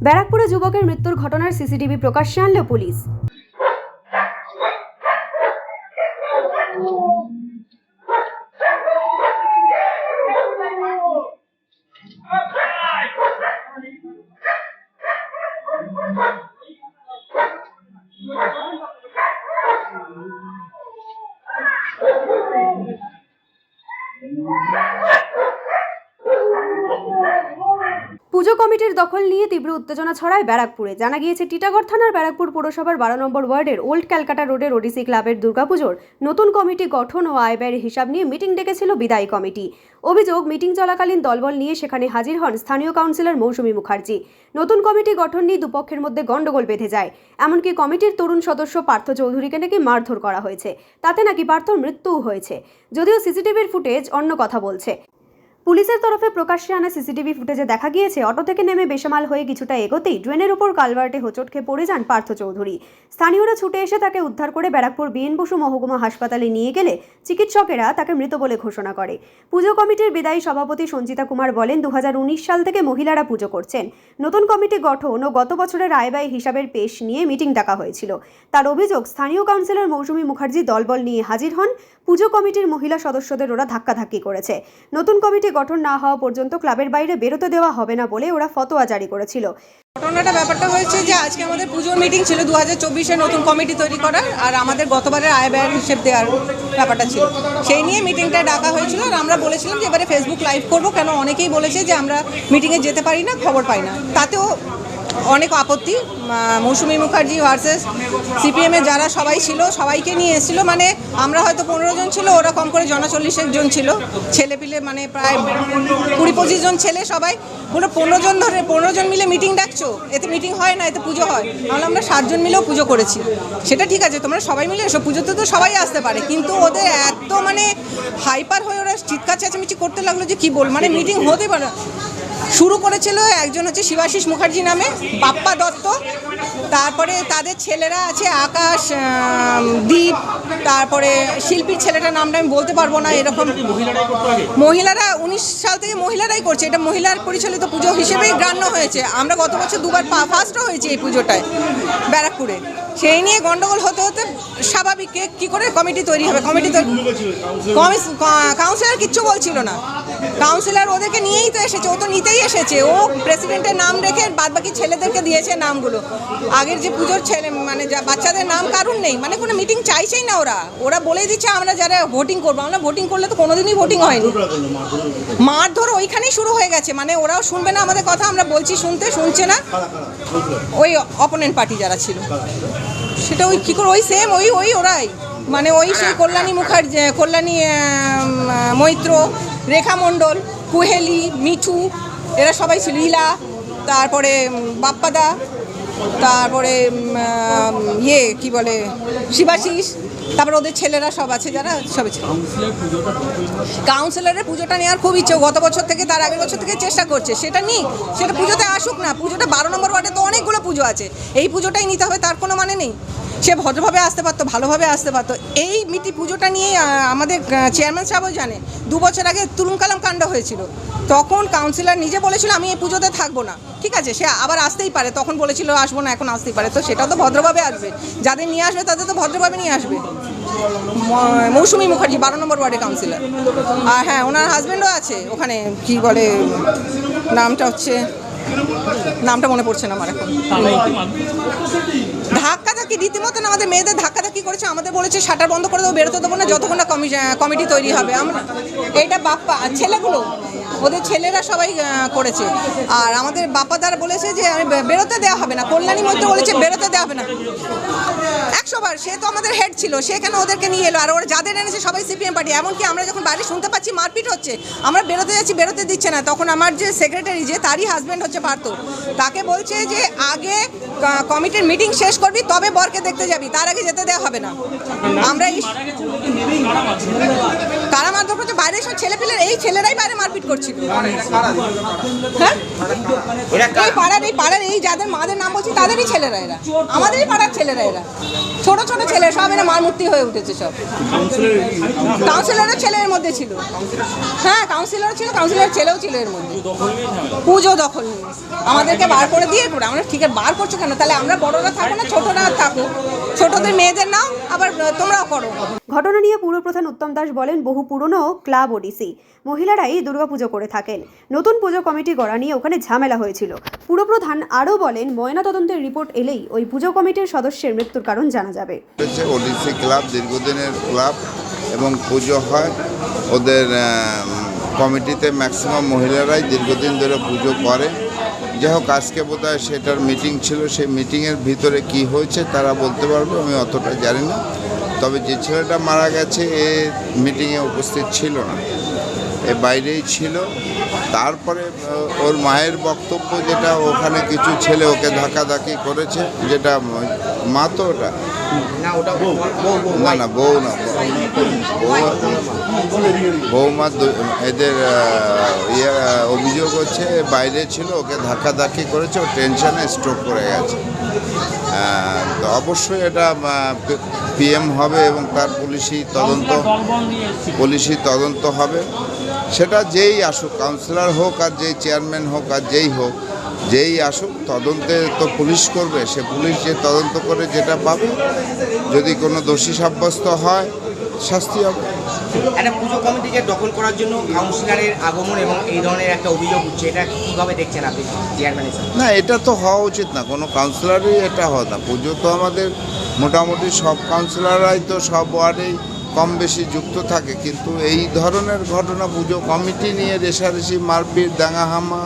ব্যারাকপুরে যুবকের মৃত্যুর ঘটনার সিসিটিভি প্রকাশ্যে আনল পুলিশ। পুজো কমিটির দখল নিয়ে তীব্র উত্তেজনা ছড়ায় ব্যারাকপুরে। জানা গিয়েছে, টিটাগড় থানার ব্যারাকপুর পৌরসভার বারো নম্বর ওয়ার্ডের ওল্ড ক্যালকাটা রোডের ওডিসি ক্লাবের দুর্গাপুজোর নতুন কমিটি গঠন ও আয় ব্যয়ের হিসাব নিয়ে মিটিং ডেকেছিল বিদায়ী কমিটি। অভিযোগ, মিটিং চলাকালীন দলবল নিয়ে সেখানে হাজির হন স্থানীয় কাউন্সিলর মৌসুমী মুখার্জি। নতুন কমিটি গঠন নিয়ে দুপক্ষের মধ্যে গন্ডগোল বেঁধে যায়। এমনকি কমিটির তরুণ সদস্য পার্থ চৌধুরীকে নাকি মারধর করা হয়েছে। তাতে নাকি পার্থর মৃত্যুও হয়েছে। যদিও সিসিটিভির ফুটেজ অন্য কথা বলছে। পুলিশের তরফে প্রকাশ্যে আনা সিসিটিভি ফুটেজে দেখা গিয়েছে, অটো থেকে নেমে বেসামাল হয়ে কিছুটা এগোতেই ড্রেনের উপর কালভার্টে হোঁচট খেয়ে পড়ে যান পার্থ চৌধুরী। স্থানীয়রা ছুটে এসে তাকে উদ্ধার করে ব্যারাকপুর বিএন বসু মহকুমা হাসপাতালে নিয়ে গেলে চিকিৎসকেরা তাকে মৃত বলে ঘোষণা করে। পুজো কমিটির বিদায়ী সভাপতি সঞ্চিতা কুমার বলেন দু হাজার উনিশ সাল থেকে মহিলারা পুজো করছেন। নতুন কমিটি গঠন ও গত বছরের আয় ব্যয় হিসাবের পেশ নিয়ে মিটিং ডাকা হয়েছিল। তার অভিযোগ, স্থানীয় কাউন্সিলর মৌসুমী মুখার্জি দলবল নিয়ে হাজির হন। পুজো কমিটির মহিলা সদস্যদের ওরা ধাক্কাধাক্কি করেছে। নতুন কমিটি গঠন না হওয়া পর্যন্ত ক্লাবের বাইরে বেরোতে দেওয়া হবে না বলে ওরা ফতোয়া জারি করেছিল। ঘটনাটা ব্যাপারটা হয়েছে যে আজকে আমাদের পুজোর মিটিং ছিল দু হাজার চব্বিশে নতুন কমিটি তৈরি করার, আর আমাদের গতবারের আয় ব্যয়ের হিসেব দেওয়ার ব্যাপারটা ছিল। সেই নিয়ে মিটিংটা ডাকা হয়েছিল, আর আমরা বলেছিলাম যে এবারে ফেসবুক লাইভ করব, কেন অনেকেই বলেছে যে আমরা মিটিংয়ে যেতে পারি না, খবর পাই না। তাতেও অনেক আপত্তি মৌসুমী মুখার্জি ভার্সেস সিপিএমে যারা সবাই ছিল, সবাইকে নিয়ে এসেছিল। মানে আমরা হয়তো পনেরো জন ছিল, ওরা কম করে জনচল্লিশেক জন ছিল। ছেলে পিলে মানে প্রায় কুড়ি পঁচিশ জন ছেলে সবাই। পুরো পনেরো জন ধরে, পনেরো জন মিলে মিটিং ডাকছো? এতে মিটিং হয় না, এতে পুজো হয়। তাহলে আমরা সাতজন মিলেও পুজো করেছি। সেটা ঠিক আছে, তোমরা সবাই মিলে এসো পুজোতে তো সবাই আসতে পারে। কিন্তু ওদের এত মানে হাইপার হয়ে ওরা চিৎকার চেঁচামেচি করতে লাগল যে কি বল মানে মিটিং হতে পারে। শুরু করেছিল একজন হচ্ছে শিবাশিস মুখার্জি নামে, বাপ্পা দত্ত। তারপরে তাদের ছেলেরা আছে আকাশ দীপ, তারপরে শিল্পীর ছেলেটার নামটা আমি বলতে পারব না, এরকম। মহিলারা, উনিশ সাল থেকে মহিলারাই করছে, এটা মহিলার পরিচালিত পুজো হিসেবেই গ্রাণ্য হয়েছে। আমরা গত বছর দুবার ফার্স্টও হয়েছে এই পুজোটায় ব্যারাকপুরে। সেই নিয়ে গন্ডগোল হতে হতে স্বাভাবিক কে- কি করে কমিটি তৈরি হবে? কমিটি তো কাউন্সিলর কিচ্ছু বলছিল না। কাউন্সিলর ওদেরকে নিয়েই তো এসেছে, ও তো নিতেই এসেছে। ও প্রেসিডেন্টের নাম রেখে বাদ বাকি ছেলেদেরকে দিয়েছে নামগুলো। আগের যে পুজোর ছেলে মানে বাচ্চাদের নাম কারুর নেই? মানে কোনো মিটিং চাইছেই না ওরা। ওরা বলে দিচ্ছে, আমরা যারা ভোটিং করব, আমরা ভোটিং করলে তো কোনোদিনই ভোটিং হয়নি। মারধর ওইখানেই শুরু হয়ে গেছে। মানে ওরাও শুনবে না আমাদের কথা, আমরা বলছি শুনতে, শুনছে না। ওই অপোনেন্ট পার্টি যারা ছিল। সেটা ওই কী করে ওই সেম ওই ওই ওরাই মানে ওই সেই কল্যাণী মুখার্জি কল্যাণী মৈত্র রেখা মণ্ডল কুহেলি মিঠু এরা সবাই ছিল। ইলা তারপরে বাপ্পাদা তারপরে ইয়ে কি বলে শিবাশিস তারপরে ওদের ছেলেরা সব আছে যারা সব ছিল। কাউন্সিলরের পুজোটা নেওয়ার খুব ইচ্ছে গত বছর থেকে তার আগের বছর থেকে চেষ্টা করছে। সেটা নিক সেটা পুজোতে আসুক না পুজোটা বারো নম্বর ওয়ার্ডে তো অনেকগুলো পুজো আছে। এই পুজোটাই নিতে হবে তার কোনো মানে নেই। সে ভদ্রভাবে আসতে পারতো, ভালোভাবে আসতে পারতো। এই মিটি পুজোটা নিয়ে আমাদের চেয়ারম্যান সাহেবও জানে, দু বছর আগে তুরুঙ্কালাম কাণ্ড হয়েছিল। তখন কাউন্সিলর নিজে বলেছিল, আমি এই পুজোতে থাকব না। ঠিক আছে, সে আবার আসতেই পারে। তখন বলেছিল, আসব না, এখন আসতেই পারে। তো সেটাও তো ভদ্রভাবে আসবে। যাদের নিয়ে আসবে, তাদের তো ভদ্রভাবে নিয়ে আসবে। মৌসুমি মুখার্জি, বারো নম্বর ওয়ার্ডের কাউন্সিলর আর হ্যাঁ ওনার হাজব্যান্ডও আছে, ওখানে কি বলে, নামটা হচ্ছে, নামটা মনে পড়ছে না আমার এখন। ধাক্কা ধাক্কি রীতিমতন আমাদের মেয়েদের ধাক্কা ধাক্কি করেছে, আমাদের বলেছে, শাটার বন্ধ করে দেবো, বেরোতে দেবো না, যতক্ষণ না কমি- কমিটি তৈরি হবে। আমরা এটা বাপ্পা ছেলেগুলো, ওদের ছেলেরা সবাই করেছে। আর আমাদের বাপ্পা দ্বারা বলেছে যে আমি বেরোতে দেওয়া হবে না। কল্যাণী মধ্যে বলেছে, বেরোতে দেওয়া হবে না। একশো বার সে তো আমাদের হেড ছিল। সে কেন ওদেরকে নিয়ে এলো? আর ওরা যাদের এনেছে সবাই সিপিএম পার্টি এমনকি আমরা যখন বাড়ি শুনতে পাচ্ছি মারপিট হচ্ছে আমরা বেরোতে যাচ্ছি বেরোতে দিচ্ছে না। তখন আমার যে সেক্রেটারি যে তারই হাজব্যান্ড হচ্ছে পার্থ। তাকে বলছে যে আগে কমিটির মিটিং শেষ করবি তবে বরকে দেখতে যাবি। তার আগে যেতে দেওয়া হবে না। আমরা এই কারা মারধর করছে বাইরে সব ছেলে পেলে এই ছেলেরাই বাইরে মারপিট করছিল। হ্যাঁ? এই পাড়ার এই পাড়ার এই যাদের মাদের নাম বলছি তাদেরই ছেলেরা এরা। আমাদেরই পাড়ার ছেলেরা এরা। ছোট ছোট ছেলে, সব এরা মারমূর্তি হয়ে উঠেছে সব। কাউন্সিলরের ছেলে এর মধ্যে ছিল। হ্যাঁ কাউন্সিলর ছিল কাউন্সিলর ছেলেও ছিল এর মধ্যে। পুজো দখল নিয়ে। আমাদেরকে বার করে দিয়ে আমরা ঠিক বার করছ কেন? তাহলে আমরা বড়রা থাকো না, ছোটরা থাকো ছোটদের মেয়েদের নাও আবার তোমরাও করো। ঘটনা নিয়ে পুরপ্রধান উত্তম দাস বলেন বহু পুরনো ক্লাব ওডিসি। মহিলারাই দুর্গাপুজো করে থাকেন। নতুন পুজো কমিটি গড়া নিয়ে ওখানে ঝামেলা হয়েছিল। পুরপ্রধান আরও বলেন ময়নাতদন্তের রিপোর্ট এলেই ওই পুজো কমিটির সদস্যের মৃত্যুর কারণ জানা যাবে। ওডিসি ক্লাব দীর্ঘদিনের ক্লাব এবং পুজো হয়। ওদের কমিটিতে ম্যাক্সিমাম মহিলারাই দীর্ঘদিন ধরে পুজো করে। যাই হোক আজকে বোধ হয় সেটার মিটিং ছিল সেই মিটিংয়ের ভিতরে কি হয়েছে তারা বলতে পারবে আমি অতটা জানি না। তবে যে ছেলেটা মারা গেছে এ মিটিংয়ে উপস্থিত ছিল না। এ বাইরেই ছিল। তারপরে ওর মায়ের বক্তব্য যেটা ওখানে কিছু ছেলে ওকে ধাক্কাধাক্কি করেছে যেটা মা তো ওটা? না না বউ না বউ- বৌমা এদের ইয়ে অভিযোগ হচ্ছে বাইরে ছিল ওকে ধাক্কাধাক্কি করেছে ও টেনশনে স্ট্রোক করে গেছে। তো অবশ্যই এটা পিএম হবে এবং তার পুলিশি তদন্ত পুলিশি তদন্ত হবে। সেটা যেই আসুক কাউন্সিলর হোক আর যেই চেয়ারম্যান হোক আর যেই হোক যেই আসুক তদন্তে তো পুলিশ করবে। সে পুলিশ যে তদন্ত করে যেটা পাবে যদি কোনো দোষী সাব্যস্ত হয় শাস্তি হবে। একটা পুজো কমিটিকে দখল করার জন্য কাউন্সিলরের আগমন এবং এই ধরনের একটা অভিযোগ উঠছে, এটা কীভাবে দেখছেন আপনি চেয়ারম্যান না, এটা তো হওয়া উচিত না, কোনো কাউন্সিলরই এটা হয় না। পুজো তো আমাদের মোটামুটি সব কাউন্সিলররাই তো সব ওয়ার্ডেই কম বেশি যুক্ত থাকে, কিন্তু এই ধরনের ঘটনা পুজো কমিটি নিয়ে রেশারেশি, মারপিট, দাঙ্গাহামা,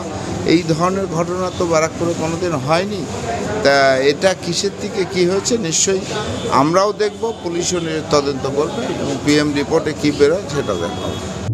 এই ধরনের ঘটনা তো ব্যারাকপুরে কোনোদিন হয়নি। তা এটা কিসের থেকে কি হয়েছে? নিশ্চয়ই আমরাও দেখব, পুলিশও তদন্ত করবে এবং পিএম রিপোর্টে কী বেরোয় সেটা দেখা হবে